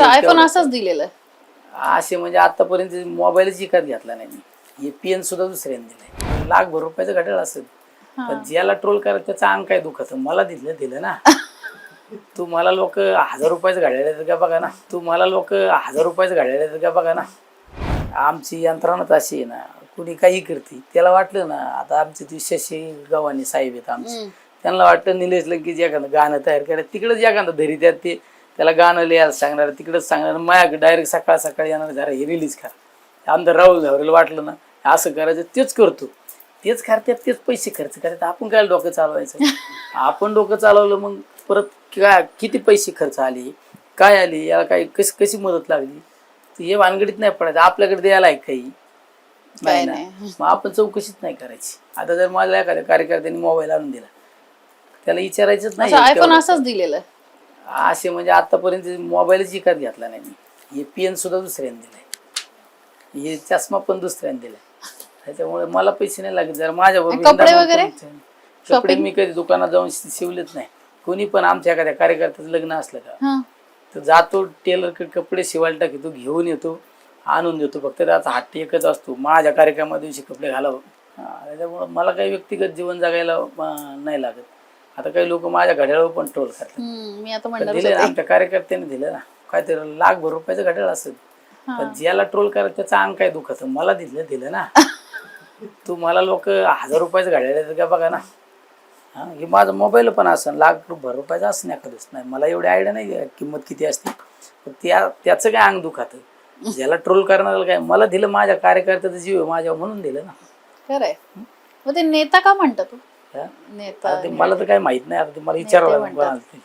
अच्छा आयफोन. असंच दिलेलं असे म्हणजे आतापर्यंत मोबाईलच विकत घेतला नाही मी. हे पेन सुद्धा दुसऱ्याने दिलंय. लाखभर रुपयाचं घड्याळ असेल. पण ज्याला ट्रोल करत त्याचा अंग काय दुखत? मला दिलं दिलं ना. तू मला लोक हजार रुपयाचं घड्याळ देतात का बघा ना? तू मला लोक हजार रुपयाचं घड्याळ देतात का बघा ना? आमची यंत्रणाच अशी आहे ना कुणी काही करते त्याला वाटलं ना आता आमचे ती शशी गव्हाणी साहेब आहेत आमचे. त्यांना वाटतं निलेश लंकीच एखादं गाणं तयार करायचं तिकडंच एखादं धरी त्यात ते त्याला गाणं लिहायला सांगणार तिकडंच सांगणार माझ्याकडे डायरेक्ट सकाळ सकाळी येणार जरा हे रिलीज करा. आमदार राहुल झावरेला वाटलं ना असं करायचं तेच करतो. तेच करतात तेच पैसे खर्च करायचे आपण काय डोकं चालवायचं? आपण डोकं चालवलं मग परत काय किती पैसे खर्च आले? काय आले? याला काय कशी कशी मदत लागली? हे भानगडीत नाही पडायचं. आपल्याकडे द्यायला आहे काही. नाही ना. मग आपण चौकशीच नाही करायची. आता जर मला एखाद्या कार्यकर्त्याने मोबाईल आणून दिला त्याला विचारायचंच नाही. आयफोन. असंच दिलेलं. असे म्हणजे आतापर्यंत मोबाईलच विकत घेतला नाही मी. हे पेन सुद्धा दुसऱ्याने दिलाय. हे चष्मा पण दुसऱ्याने दिलाय. त्याच्यामुळे मला पैसे नाही लागत. जर माझ्या आणि कपडे वगैरे? कपडे मी कधी दुकानात जाऊन शि- शिवलेच नाही. कोणी पण आमच्या एखाद्या कार्यकर्त्याचं लग्न असलं का? हा. तर जातो टेलरकडे कपडे शिवायला टाकतो घेऊन येतो आणून देतो. फक्त त्याचा हात एकच असतो. माझ्या कार्यक्रमा दिवशी कपडे घालावं. त्याच्यामुळं मला काही व्यक्तिगत जीवन जगायला नाही लागत. आता काही लोक माझ्या घड्याळावर पण ट्रोल करतात. हम्म, मी आता पण म्हणणार दिलं ना, आमच्या कार्यकर्त्याने दिलं ना. काहीतरी लाखभर रुपयाचं घड्याळ असेल. पण ज्याला ट्रोल करत त्याचा अंग काय दुखत? मला दिलं दिलं ना. तू मला लोक हजार रुपयाचं घड्याळ देतात का बघा ना. हा हे माझा मोबाईल पण असं लाख भर रुपयाचा असं एखादंच. नाही मला एवढी आयडिया नाही आहे किंमत किती असते. पण त्या त्याचं काय अंग दुखात? ज्याला ट्रोल करणाऱ्याला काय? मला दिलं माझ्या कार्यकर्त्याचं जीव आहे माझ्यावर म्हणून दिलं ना. खरंय. मग ते नेता का म्हणता तू? नेता आता ते मला तर काय माहीत नाही आता ते मला विचारावं लागेल. कोणाला तरी.